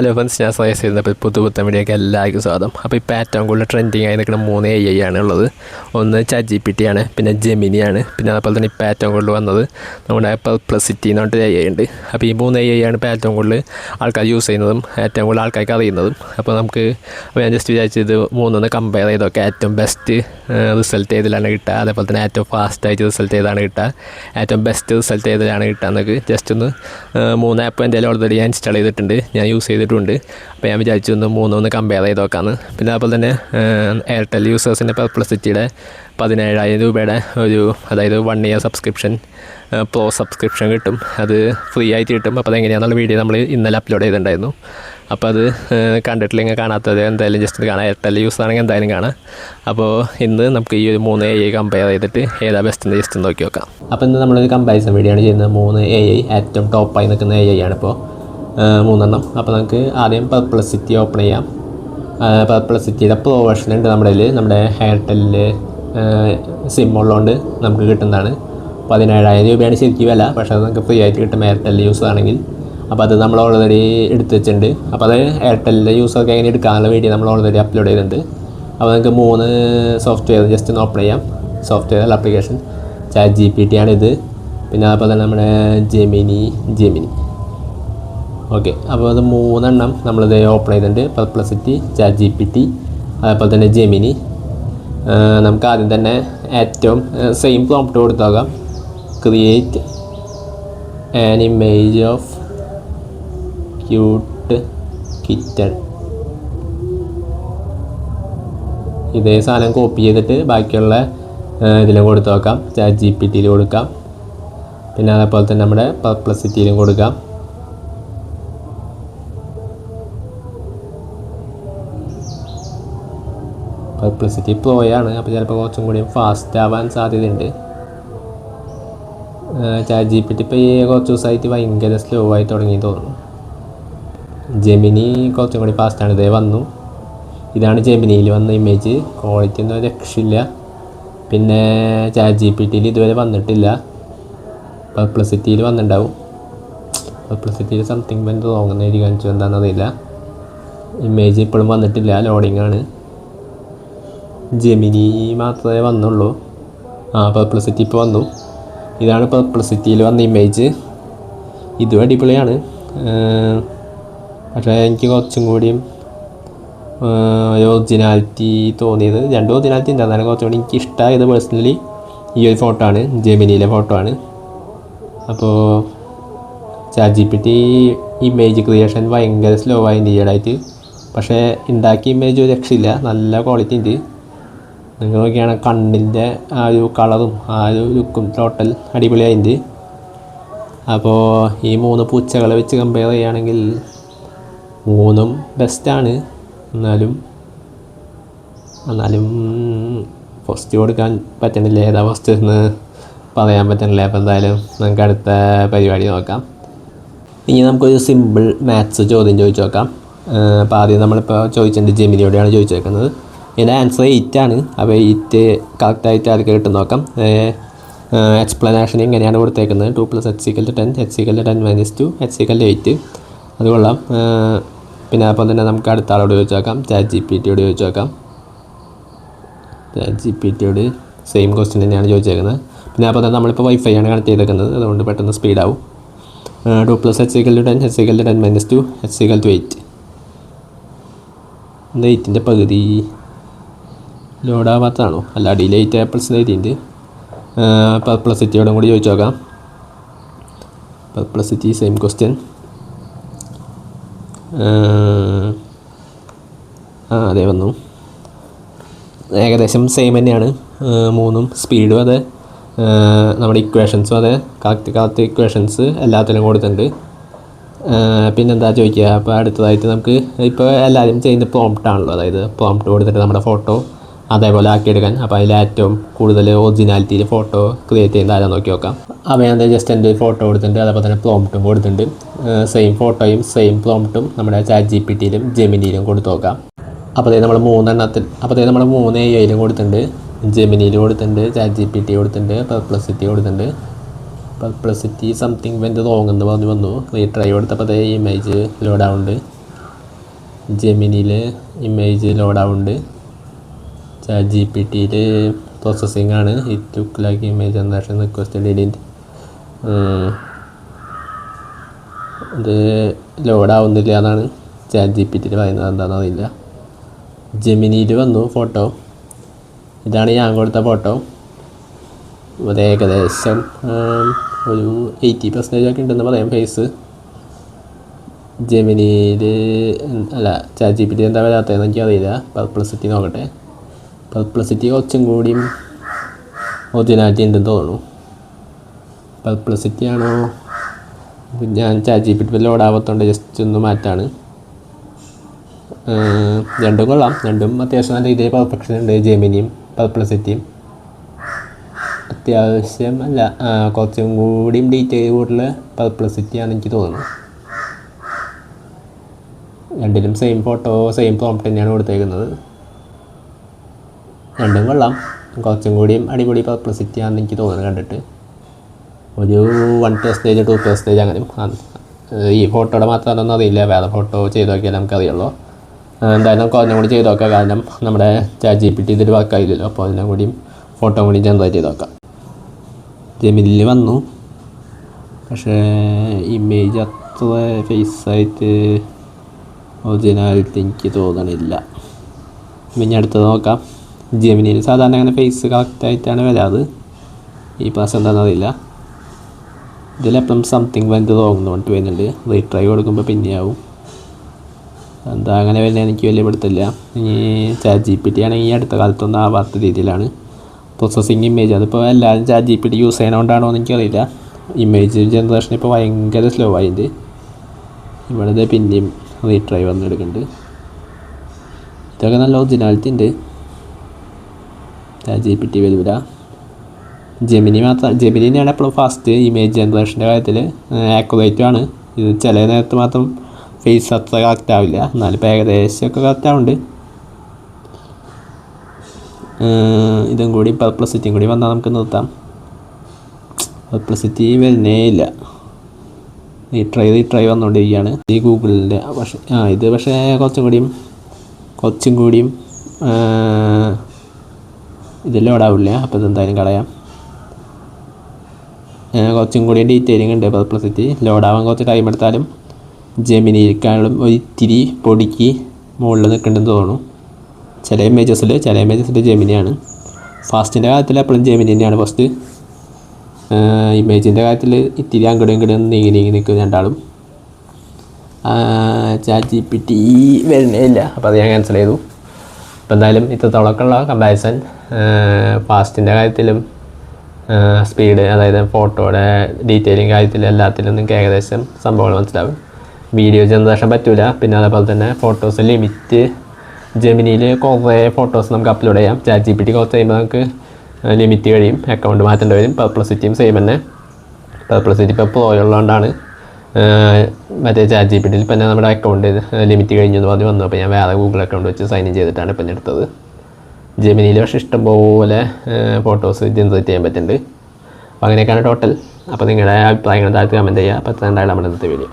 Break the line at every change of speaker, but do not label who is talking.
Hello friends ഞാൻ suggest ചെയ്യുന്നപ്പോൾ പുതു പുത്തൻ വീഡിയോക്ക് എല്ലാവർക്കും സ്വാഗതം. അപ്പോൾ ഇപ്പോൾ ഏറ്റവും കൂടുതൽ ട്രെൻഡിങ് ആയി നിൽക്കുന്ന മൂന്ന് എ ഐ ആണ് ഉള്ളത്. ഒന്ന് ചാറ്റ് പി ടി ആണ് പിന്നെ ജെമിനി ആണ് പിന്നെ അതുപോലെ തന്നെ ഇപ്പോൾ ഏറ്റവും കൂടുതൽ വന്നത് നമ്മുടെ പെർപ്ലസിറ്റി എന്ന് പറഞ്ഞിട്ട് എ ഐ ഉണ്ട്. അപ്പോൾ ഈ മൂന്ന് എ ഐ ആണ് ഇപ്പോൾ ഏറ്റവും കൂടുതൽ ആൾക്കാർ യൂസ് ചെയ്യുന്നതും ഏറ്റവും കൂടുതൽ ആൾക്കാർക്ക് അറിയുന്നതും. അപ്പോൾ നമുക്ക് അപ്പോൾ ഞാൻ ജസ്റ്റ് വിചാരിച്ചത് മൂന്നൊന്ന് കമ്പയർ ചെയ്തൊക്കെ ഏറ്റവും ബെസ്റ്റ് റിസൾട്ട് ഏതിലാണ് കിട്ടുക. അതേപോലെ തന്നെ ഏറ്റവും ഫാസ്റ്റായിട്ട് റിസൾട്ട് ഏതാണ് കിട്ടുക. ഏറ്റവും ബെസ്റ്റ് റിസൾട്ട് ഏതിലാണ് കിട്ടുക എന്നൊക്കെ ജസ്റ്റ് ഒന്ന് മൂന്ന് ആപ്പ് എന്റെ ഓൾറെഡി ഞാൻ ഇൻസ്റ്റാൾ ചെയ്തിട്ടുണ്ട്. ഞാൻ യൂസ് ചെയ്തിട്ടുണ്ട്. അപ്പോൾ ഞാൻ വിചാരിച്ചു ഒന്ന് മൂന്നൊന്ന് കമ്പയർ ചെയ്ത് നോക്കാമെന്ന് പിന്നെ അതുപോലെ തന്നെ എയർടെൽ യൂസേഴ്സിന്റെ പെർപ്ലസിറ്റിയുടെ പതിനേഴായിരം രൂപയുടെ ഒരു അതായത് one year subscription pro subscription കിട്ടും. അത് ഫ്രീ ആയിട്ട് കിട്ടും. അപ്പോൾ അതെങ്ങനെയാണെന്നുള്ള വീഡിയോ നമ്മൾ ഇന്നലെ അപ്ലോഡ് ചെയ്തിട്ടുണ്ടായിരുന്നു. അപ്പോൾ അത് കണ്ടിട്ടില്ലെങ്കിൽ കാണാത്തത്? എന്തായാലും ജസ്റ്റ് കാണാം. എയർടെൽ യൂസ് ആണെങ്കിൽ എന്തായാലും കാണാം. അപ്പോൾ ഇന്ന് നമുക്ക് ഈ ഒരു മൂന്ന് എ ഐ കമ്പയർ ചെയ്തിട്ട് ഏതാ ബെസ്റ്റ് ജസ്റ്റ് നോക്കി നോക്കാം അപ്പോൾ ഇന്ന് നമ്മളൊരു കമ്പാരിസൺ വീഡിയോ ആണ് ചെയ്യുന്നത്. മൂന്ന് എ ഐ ഏറ്റവും ടോപ്പായി നിൽക്കുന്ന എ ഐ ആണിപ്പോൾ മൂന്നെണ്ണം. അപ്പോൾ നമുക്ക് ആദ്യം പെർപ്ലസിറ്റി ഓപ്പൺ ചെയ്യാം. പെർപ്ലസിറ്റിയുടെ പ്രോ വെർഷൻ ഉണ്ട് നമ്മുടെ കയ്യിൽ നമ്മുടെ എയർടെല്ലിൽ സിം ഉള്ളതുകൊണ്ട് നമുക്ക് കിട്ടുന്നതാണ്. പതിനേഴായിരം രൂപയാണ് ശരിക്കും വില. പക്ഷേ അത് നമുക്ക് ഫ്രീ ആയിട്ട് കിട്ടും എയർടെൽ യൂസ് ആണെങ്കിൽ. അപ്പോൾ അത് നമ്മൾ ഓൾറെഡി എടുത്ത് വെച്ചിട്ടുണ്ട്. അപ്പോൾ അത് എയർടെല്ലിന്റെ യൂസൊക്കെ എങ്ങനെ എടുക്കാനുള്ള വീഡിയോ നമ്മൾ ഓൾറെഡി അപ്ലോഡ് ചെയ്തിട്ടുണ്ട്. അപ്പോൾ നമുക്ക് മൂന്ന് സോഫ്റ്റ്വെയർ ജസ്റ്റ് ഒന്ന് ഓപ്പൺ ചെയ്യാം. സോഫ്റ്റ്വെയർ അല്ല application Chat G P T ആണിത് പിന്നെ അതുപോലെ തന്നെ നമ്മുടെ ജെമിനി ജെമിനി ഓക്കെ അപ്പോൾ അത് മൂന്നെണ്ണം നമ്മളിത് ഓപ്പൺ ചെയ്തിട്ടുണ്ട്. Perplexity Chat G P T അതേപോലെ തന്നെ ജെമിനി നമുക്ക് ആദ്യം തന്നെ ഏറ്റവും same prompt കൊടുത്തോക്കാം create an image of cute kitten ഇതേ സാധനം കോപ്പി ചെയ്തിട്ട് ബാക്കിയുള്ള ഇതിലും കൊടുത്തു നോക്കാം. ചാറ്റ് ജി പി ടിയിൽ കൊടുക്കാം. പിന്നെ അതേപോലെ തന്നെ നമ്മുടെ പെർപ്ലസിറ്റിയിലും കൊടുക്കാം. പബ്ലിസിറ്റി ആണ് അപ്പോൾ ചിലപ്പോൾ കുറച്ചും കൂടി ഫാസ്റ്റ് ആവാൻ സാധ്യതയുണ്ട്. ചാറ്റ് ജി പി ടി ഇപ്പോൾ ഈ കുറച്ച് ദിവസമായിട്ട് ഭയങ്കര സ്ലോ ആയി തുടങ്ങി തോന്നുന്നു. ജെമിനി കുറച്ചും കൂടി ഫാസ്റ്റാണ് ഇതേ വന്നു. ഇതാണ് ജെമിനിയിൽ വന്ന ഇമേജ് ക്വാളിറ്റി ഒന്നും രക്ഷയില്ല. പിന്നെ ചാറ്റ് ജി പി ടിയിൽ ഇതുവരെ വന്നിട്ടില്ല. പബ്ലിസിറ്റിയിൽ വന്നിട്ടുണ്ടാവും. പബ്ലിസിറ്റിയിൽ സംതിങ് ബന്ധം കാണിച്ചു എന്താണെന്നറിയില്ല ഇമേജ് ഇപ്പോഴും വന്നിട്ടില്ല. ലോഡിംഗ് ആണ്. ജെമിനി മാത്രമേ വന്നുള്ളൂ. ആ പെർപ്ലസിറ്റി ഇപ്പോൾ വന്നു. ഇതാണ് പെർപ്ലസിറ്റിയിൽ വന്ന ഇമേജ് ഇതും അടിപൊളിയാണ്. പക്ഷേ എനിക്ക് കുറച്ചും കൂടിയും ഒറിജിനാലിറ്റി തോന്നിയത് രണ്ട് ഒറിജിനാലിറ്റി ഉണ്ട്. കുറച്ചും കൂടി എനിക്ക് ഇഷ്ടമായത് പേഴ്സണലി ഈ ഒരു ഫോട്ടോ ആണ്. ജെമിനിയിലെ ഫോട്ടോ ആണ്. അപ്പോൾ ചാറ്റ് ഇമേജ് ക്രിയേഷൻ ഭയങ്കര സ്ലോ ആയി ഇൻഡിയഡായിട്ട് പക്ഷേ ഉണ്ടാക്കിയ ഇമേജ് ഒരു രക്ഷയില്ല. നല്ല ക്വാളിറ്റി ഉണ്ട്. നിങ്ങൾ നോക്കിയാണ് കണ്ണിന്റെ ആ ഒരു കളറും ആ ഒരു ലുക്കും ടോട്ടൽ അടിപൊളിയായിട്ടുണ്ട്. അപ്പോൾ ഈ മൂന്ന് പൂച്ചകളെ വെച്ച് കമ്പയർ ചെയ്യുകയാണെങ്കിൽ മൂന്നും ബെസ്റ്റാണ് എന്നാലും എന്നാലും ഫസ്റ്റ് കൊടുക്കാൻ പറ്റണില്ല? ഏതാ ഫസ്റ്റ് എന്ന് പറയാൻ പറ്റണില്ല? അപ്പോൾ എന്തായാലും നമുക്ക് അടുത്ത പരിപാടി നോക്കാം. ഇനി നമുക്കൊരു സിമ്പിൾ മാത്സ് ചോദ്യം ചോദിച്ചു നോക്കാം. അപ്പോൾ ആദ്യം നമ്മളിപ്പോൾ ചോദിച്ചിട്ടുണ്ട് ജെമിനിയോടെയാണ് ചോദിച്ചേക്കുന്നത്. ഇതിന്റെ ആൻസർ എയ്റ്റ് ആണ്. അപ്പോൾ എയ്റ്റ് കറക്റ്റായിട്ട് ആർക്ക് കിട്ടും നോക്കാം. എക്സ്പ്ലനേഷൻ ഇങ്ങനെയാണ് കൊടുത്തേക്കുന്നത്. Two plus H C L ten H C L ten minus two H C L eight അത് കൊള്ളാം. പിന്നെ അപ്പോൾ തന്നെ നമുക്ക് അടുത്ത ആളോട് ചോദിച്ചു നോക്കാം. ചാറ്റ് ജി പി ടിയോട് ചോദിച്ചു നോക്കാം. ചാറ്റ് ജി പി ടിയോട് സെയിം ക്വസ്റ്റ്യൻ തന്നെയാണ് ചോദിച്ചേക്കുന്നത്. പിന്നെ അപ്പോൾ തന്നെ നമ്മളിപ്പോൾ വൈഫൈ ആണ് കണക്ട് ചെയ്തേക്കുന്നത്. അതുകൊണ്ട് പെട്ടെന്ന് സ്പീഡാവും two plus H C L two ten H C L ten minus two H C L two eight എയ്റ്റിന്റെ പകുതി. ലോഡാവാത്തതാണോ? അല്ല ഡിലേറ്റ് ആപ്പിൾസ് എഴുതിയിട്ടുണ്ട്. പർപ്ലസിറ്റിയോടും കൂടി ചോദിച്ചു നോക്കാം. പർപ്ലസിറ്റി സെയിം ക്വസ്റ്റ്യൻ ആ അതെ വന്നു. ഏകദേശം സെയിം തന്നെയാണ്. മൂന്നും സ്പീഡും അതെ. നമ്മുടെ ഇക്വേഷൻസും അതെ. കറക്റ്റ് കറക്റ്റ് ഇക്വേഷൻസ് എല്ലാത്തിലും കൊടുത്തിട്ടുണ്ട്. പിന്നെന്താ ചോദിക്കുക? അപ്പോൾ അടുത്തതായിട്ട് നമുക്ക് ഇപ്പോൾ എല്ലാവരും ചെയ്യുന്ന പ്രോംപ്റ്റ് ആണല്ലോ. അതായത് പ്രോംപ്റ്റ് കൊടുത്തിട്ട് നമ്മുടെ ഫോട്ടോ അതേപോലെ ആക്കിയെടുക്കാൻ. അപ്പോൾ അതിൽ ഏറ്റവും കൂടുതൽ ഒറിജിനാലിറ്റിയിൽ ഫോട്ടോ ക്രിയേറ്റ് ചെയ്യുന്ന ആരാ നോക്കി നോക്കാം. അപ്പോൾ ഞാൻ ജസ്റ്റ് എന്റെ ഫോട്ടോ കൊടുത്തിട്ടുണ്ട്. അതേപോലെ തന്നെ പ്രോംപ്റ്റും കൊടുത്തിട്ടുണ്ട്. സെയിം ഫോട്ടോയും സെയിം പ്രോംപ്റ്റും നമ്മുടെ ചാറ്റ് ജി പി ടിയിലും ജെമിനിയിലും കൊടുത്തു നോക്കാം. അപ്പോൾ നമ്മൾ മൂന്നെണ്ണത്തിൽ അപ്പോൾ നമ്മൾ മൂന്ന് എ ഐയിലും കൊടുത്തിട്ടുണ്ട്. ജെമിനിയിൽ കൊടുത്തിട്ടുണ്ട് ചാറ്റ് ജി പി ടി കൊടുത്തിട്ടുണ്ട് പെർപ്ലസിറ്റി കൊടുത്തിട്ടുണ്ട്. പെർപ്ലസിറ്റി സംതിങ് വെന്റ് റോങ് എന്ന് പറഞ്ഞ് വന്നു. റീട്രൈ കൊടുത്തപ്പോൾ അതേ ഇമേജ് ലോഡ് ജെമിനിയിൽ ഇമേജ് ലോഡാവുണ്ട് ചാറ്റ് ജി പി ടിയിൽ പ്രോസസ്സിംഗ് ആണ്. It look like image generation request delete ഇത് ലോഡാവുന്നില്ല എന്നാണ് ചാറ്റ് ജി പി ടിയിൽ പറയുന്നത്. എന്താണെന്ന് അറിയില്ല ജെമിനിയിൽ വന്നു ഫോട്ടോ ഇതാണ് ഞാൻ കൊടുത്ത ഫോട്ടോ അത് ഏകദേശം ഒരു എയ്റ്റി പെർസെന്റേജ് ഒക്കെ ഉണ്ടെന്ന് പറയാം ഫേസ് ജെമിനിയിൽ അല്ല ചാറ്റ് ജി പി ടി എന്താ വരാത്തതെന്ന് എനിക്കറിയില്ല. പർപ്ലസിറ്റി നോക്കട്ടെ. പർപ്ലസിറ്റി കുറച്ചും കൂടിയും ഒറിജിനാലിറ്റി ഉണ്ടെന്ന് തോന്നുന്നു. പർപ്ലസിറ്റി ആണോ? ഞാൻ Chat G P T just ഒന്ന് മാറ്റാണ്. രണ്ടും കൊള്ളാം. രണ്ടും അത്യാവശ്യം നല്ല രീതിയിൽ പെർഫെക്ഷൻ ഉണ്ട്. ജെമിനിയും പർപ്ലസിറ്റിയും അത്യാവശ്യം അല്ല. കുറച്ചും കൂടിയും ഡീറ്റെയിൽ കൂടുതൽ പർപ്ലസിറ്റി ആണ് എനിക്ക് തോന്നുന്നത് രണ്ടിലും സെയിം ഫോട്ടോ സെയിം പ്രോംപ്റ്റ് തന്നെയാണ് കൊടുത്തേക്കുന്നത്. രണ്ടും കൊള്ളാം. കുറച്ചും കൂടിയും അടിപൊളി പബ്ലിസിറ്റി ആണെന്ന് എനിക്ക് തോന്നുന്നത് കണ്ടിട്ട്. ഒരു വൺ സ്റ്റേജ്, ടു സ്റ്റേജ് അങ്ങനെ ഈ ഫോട്ടോയുടെ മാത്രമൊന്നും അറിയില്ല. വേറെ ഫോട്ടോ ചെയ്ത് നോക്കിയാൽ നമുക്കറിയുള്ളൂ. എന്തായാലും കുറഞ്ഞും കൂടി ചെയ്ത് നോക്കാം. കാരണം നമ്മുടെ ചാറ്റ് ജി പി ടി ഇതിൽ വർക്കായില്ലല്ലോ അപ്പോൾ അതിനും കൂടിയും ഫോട്ടോ കൂടി ജനറേറ്റ് ചെയ്ത് നോക്കാം. ജെമിനിൽ വന്നു. പക്ഷേ ഇമേജ് അത്ര ഫേസായിട്ട് ഒറിജിനാലിറ്റി എനിക്ക് തോന്നണില്ല. പിന്നെ അടുത്തത് നോക്കാം. ജെമിനിയിൽ സാധാരണ അങ്ങനെ ഫേസ് കറക്റ്റായിട്ടാണ് വരാറ്. ഈ പ്രാവശ്യം എന്താണെന്ന് അറിയില്ല. ഇതിലെപ്പം സംതിങ് വന്ന് പറഞ്ഞിട്ട് വരുന്നുണ്ട്. റീട്രൈ കൊടുക്കുമ്പോൾ പിന്നെയാവും. എന്താ അങ്ങനെ വരുന്നത് എനിക്ക് വലിയ പിടുത്തില്ല ഇനി ചാറ്റ് ജി പി ടി ആണെങ്കിൽ ഈ അടുത്ത കാലത്തൊന്നും ആവാത്ത രീതിയിലാണ്. പ്രോസസ്സിങ് ഇമേജ് അതിപ്പോൾ എല്ലാവരും Chat G P T use ചെയ്യണോണ്ടാണോ എന്ന് എനിക്കറിയില്ല. ഇമേജ് ജനറേഷൻ ഇപ്പോൾ ഭയങ്കര സ്ലോ ആയിട്ട് ഇവിടെ പിന്നെയും റീട്രൈ വന്നെടുക്കുന്നുണ്ട്. ഇതൊക്കെ നല്ല ഒറിജിനാലിറ്റി ഉണ്ട് ജി പി ടി വരൂല. ജെമിനി മാത്രം ജെമിനി തന്നെയാണ് എപ്പോഴും ഫാസ്റ്റ് ഇമേജ് ജനറേഷന്റെ കാര്യത്തിൽ ആക്യുറേറ്റും ആണ്. ഇത് ചില നേരത്ത് മാത്രം ഫേസ് അത്ര കറക്റ്റ് ആവില്ല. എന്നാലും ഇപ്പോൾ ഏകദേശമൊക്കെ കറക്റ്റ് ആവുന്നുണ്ട്. ഇതും കൂടി പെർപ്ലസിറ്റിയും കൂടി വന്നാൽ നമുക്ക് നിർത്താം. പെർപ്ലസിറ്റി വരുന്നേ ഇല്ല. ഈ ട്രൈ ഈ ട്രൈ വന്നുകൊണ്ടിരിക്കുകയാണ് ഈ ഗൂഗിളിന്റെ പക്ഷേ ആ ഇത് പക്ഷേ കുറച്ചും കൂടിയും കുറച്ചും കൂടിയും ഏഹ്, ഇവിടെ ലോഡാവില്ല അപ്പോൾ ഇതെന്തായാലും കളയാം. കുറച്ചും കൂടി ഡീറ്റെയിലിംഗ് ഉണ്ട് പർപ്ലസിറ്റി ലോഡാവാൻ കുറച്ച് ടൈം എടുത്താലും ജെമിനിക്കാളും ഒരു ഇത്തിരി പൊടിക്ക് മുകളിൽ നിൽക്കുന്നുണ്ടെന്ന് തോന്നുന്നു. ചില ഇമേജസിൽ ചില ഇമേജസിൽ ജെമിനിയാണ്. ഫാസ്റ്റിന്റെ കാര്യത്തിൽ എപ്പോഴും ജെമിനി തന്നെയാണ് ഫസ്റ്റ് ഇമേജിന്റെ കാര്യത്തിൽ ഇത്തിരി അങ്ങോട്ടും ഇങ്ങോട്ടും നീങ്ങി നീങ്ങി നിൽക്കും രണ്ടാളും. ചാറ്റ് ജി പി ടി വരുന്നേ ഇല്ല. അപ്പോൾ അത് ഞാൻ ക്യാൻസൽ ചെയ്തു. അപ്പോൾ എന്തായാലും ഇത്രത്തോളമൊക്കെ ഉള്ള കമ്പാരിസൺ ഫാസ്റ്റിന്റെ കാര്യത്തിലും സ്പീഡ് അതായത് ഫോട്ടോയുടെ ഡീറ്റെയിലിംഗ് കാര്യത്തിലും എല്ലാത്തിലും നിങ്ങൾക്ക് ഏകദേശം സംഭവങ്ങൾ മനസ്സിലാവും. വീഡിയോ ജനറേഷൻ പറ്റില്ല പിന്നെ അതേപോലെ തന്നെ ഫോട്ടോസ് ലിമിറ്റ് ജെമിനിയിൽ കുറേ ഫോട്ടോസ് നമുക്ക് അപ്ലോഡ് ചെയ്യാം. ചാറ്റ് ജി പി ടി കുറച്ച് കഴിയുമ്പോൾ നമുക്ക് ലിമിറ്റ് കഴിയും. അക്കൗണ്ട് മാറ്റേണ്ടി വരും. പെർപ്ലസിറ്റിയും സെയിം തന്നെ. പെർപ്ലസിറ്റി ഇപ്പോൾ പ്രോ ഉള്ളതുകൊണ്ടാണ് മറ്റേ ചാറ്റ് ജി പി ടിയിൽ പിന്നെ നമ്മുടെ അക്കൗണ്ട് ലിമിറ്റ് കഴിഞ്ഞു എന്ന് പറഞ്ഞ് വന്നു. അപ്പോൾ ഞാൻ വേറെ ഗൂഗിൾ അക്കൗണ്ട് വെച്ച് സൈൻ ഇൻ ചെയ്തിട്ടാണ് ഇപ്പം എടുത്തത്. ജെമിനിയിൽ പക്ഷേ ഇഷ്ടംപോലെ ഫോട്ടോസ് ജനറേറ്റ് ചെയ്യാൻ പറ്റുന്നുണ്ട്. അപ്പോൾ അങ്ങനെയൊക്കെയാണ് ടോട്ടൽ അപ്പോൾ നിങ്ങളുടെ അഭിപ്രായങ്ങൾ താഴത്ത് കമന്റ് ചെയ്യുക. അപ്പോൾ എത്ര ഉണ്ടായാലും നമ്മുടെ ഇന്നത്തെ വീഡിയോ